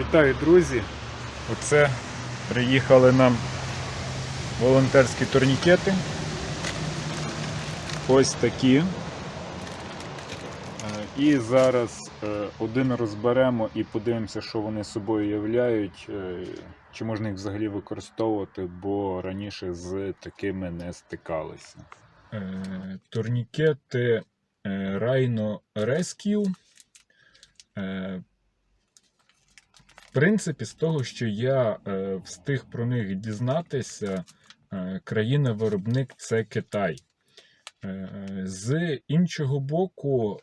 Вітаю, друзі! Оце приїхали нам волонтерські турнікети. Ось такі. Е, І зараз е, один розберемо і подивимося, що вони собою являють, е, чи можна їх взагалі використовувати, бо раніше з такими не стикалися. Турнікети Rhino Rescue. Принципі, з того, що я е, встиг про них дізнатися, е, країна-виробник це Китай. Е, з іншого боку,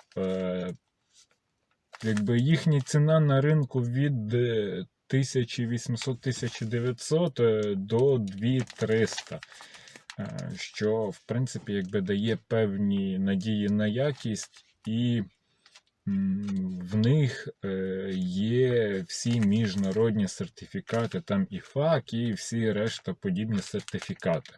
якби їхня ціна на ринку від е, 1800-1900 е, до 2300. Е, що, в принципі, якби дає певні надії на якість і В них є всі міжнародні сертифікати, там і ФАК, і всі решта подібні сертифікати.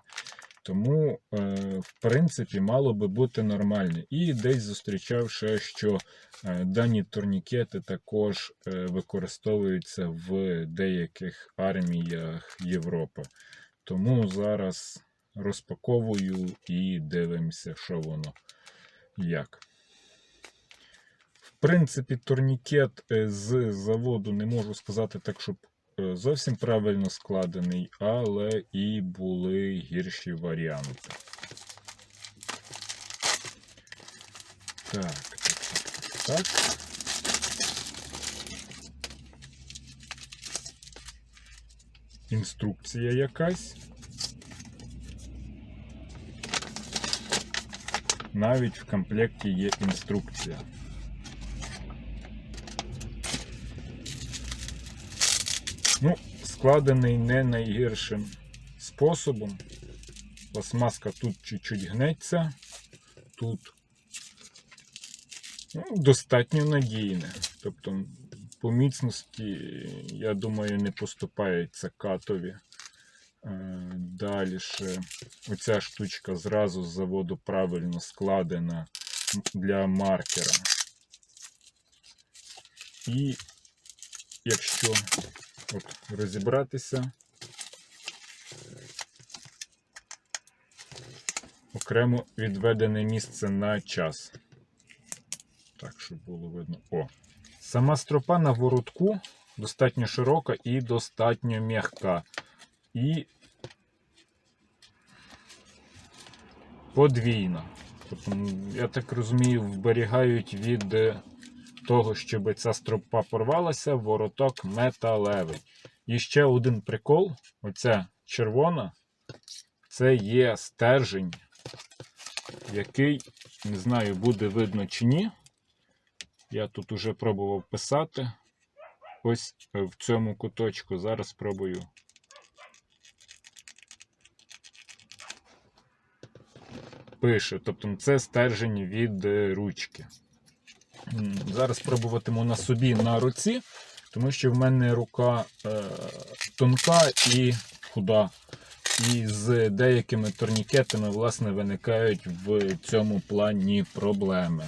Тому, е, в принципі, мало би бути нормально. І десь зустрічав ще, що е, дані турнікети також е, використовуються в деяких арміях Європи. Тому зараз розпаковую і дивимося, що воно як. Принципі, турнікет е, з заводу не можу сказати так, щоб е, зовсім правильно складений, але і були гірші варіанти. Так, так, так, так. Інструкція якась. Навіть в комплекті є інструкція. Ну, складений не найгіршим способом. Пластмаска тут чуть-чуть гнеться, тут ну, достатньо надійне. Тобто, по міцності, я думаю, не поступається катові. Далі оця штучка зразу з заводу правильно складена для маркера. І якщо от, розібратися, окремо відведене місце на час. Так, щоб було видно. О. Сама стропа на воротку достатньо широка і достатньо м'яка. І подвійна. Тобто, я так розумію, вберігають від е, того, щоб ця стропа порвалася, вороток металевий. І ще один прикол: оця червона, це є стержень, який, не знаю, буде видно чи ні. Я тут уже пробував писати. Ось в цьому куточку. Зараз спробую. Пише, тобто це стержень від е, ручки. Зараз пробуватиму на собі на руці, тому що в мене рука е, тонка і худа. І з деякими турнікетами, власне, виникають в цьому плані проблеми.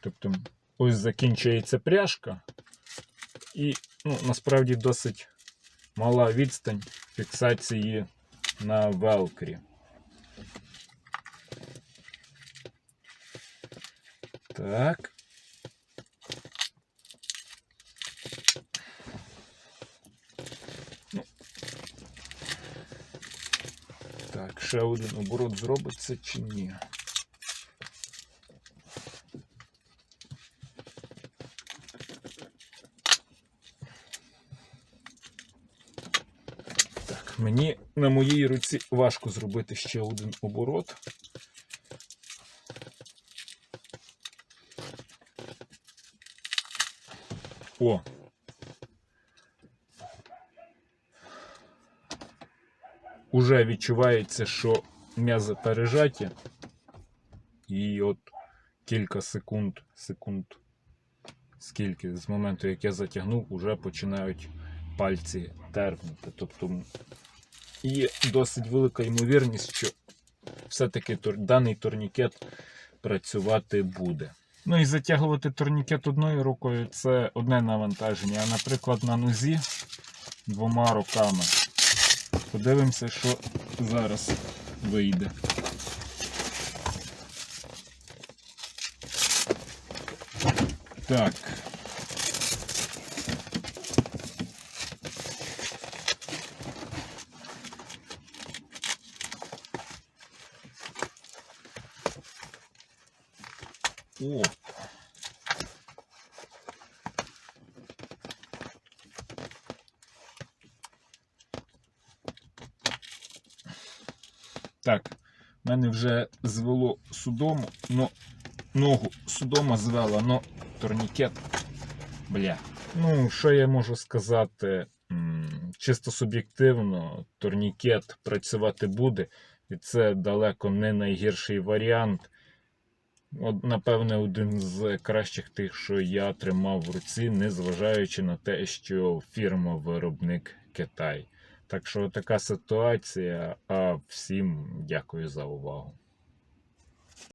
Тобто, ось закінчується пряжка, і ну, насправді досить мала відстань фіксації на велкрі. Так. Ну. Так, ще один оборот зробиться чи ні? Мені на моїй руці важко зробити ще один оборот. О! Уже відчувається, що м'язи пережаті. І от кілька секунд, секунд, скільки з моменту, як я затягнув, уже починають пальці терпнути. Тобто є досить велика ймовірність, що все-таки даний турнікет працювати буде. Ну і затягувати турнікет одною рукою це одне навантаження, а наприклад на нозі двома руками. Подивимося, що зараз вийде. Так. О. Так, в мене вже звело судому, но ногу судома звела, но турнікет. Бля. Ну, що я можу сказати? Чисто суб'єктивно, турнікет працювати буде, і це далеко не найгірший варіант. Напевне, один з кращих тих, що я тримав в руці, незважаючи на те, що фірма-виробник Китай. Так що така ситуація. А всім дякую за увагу.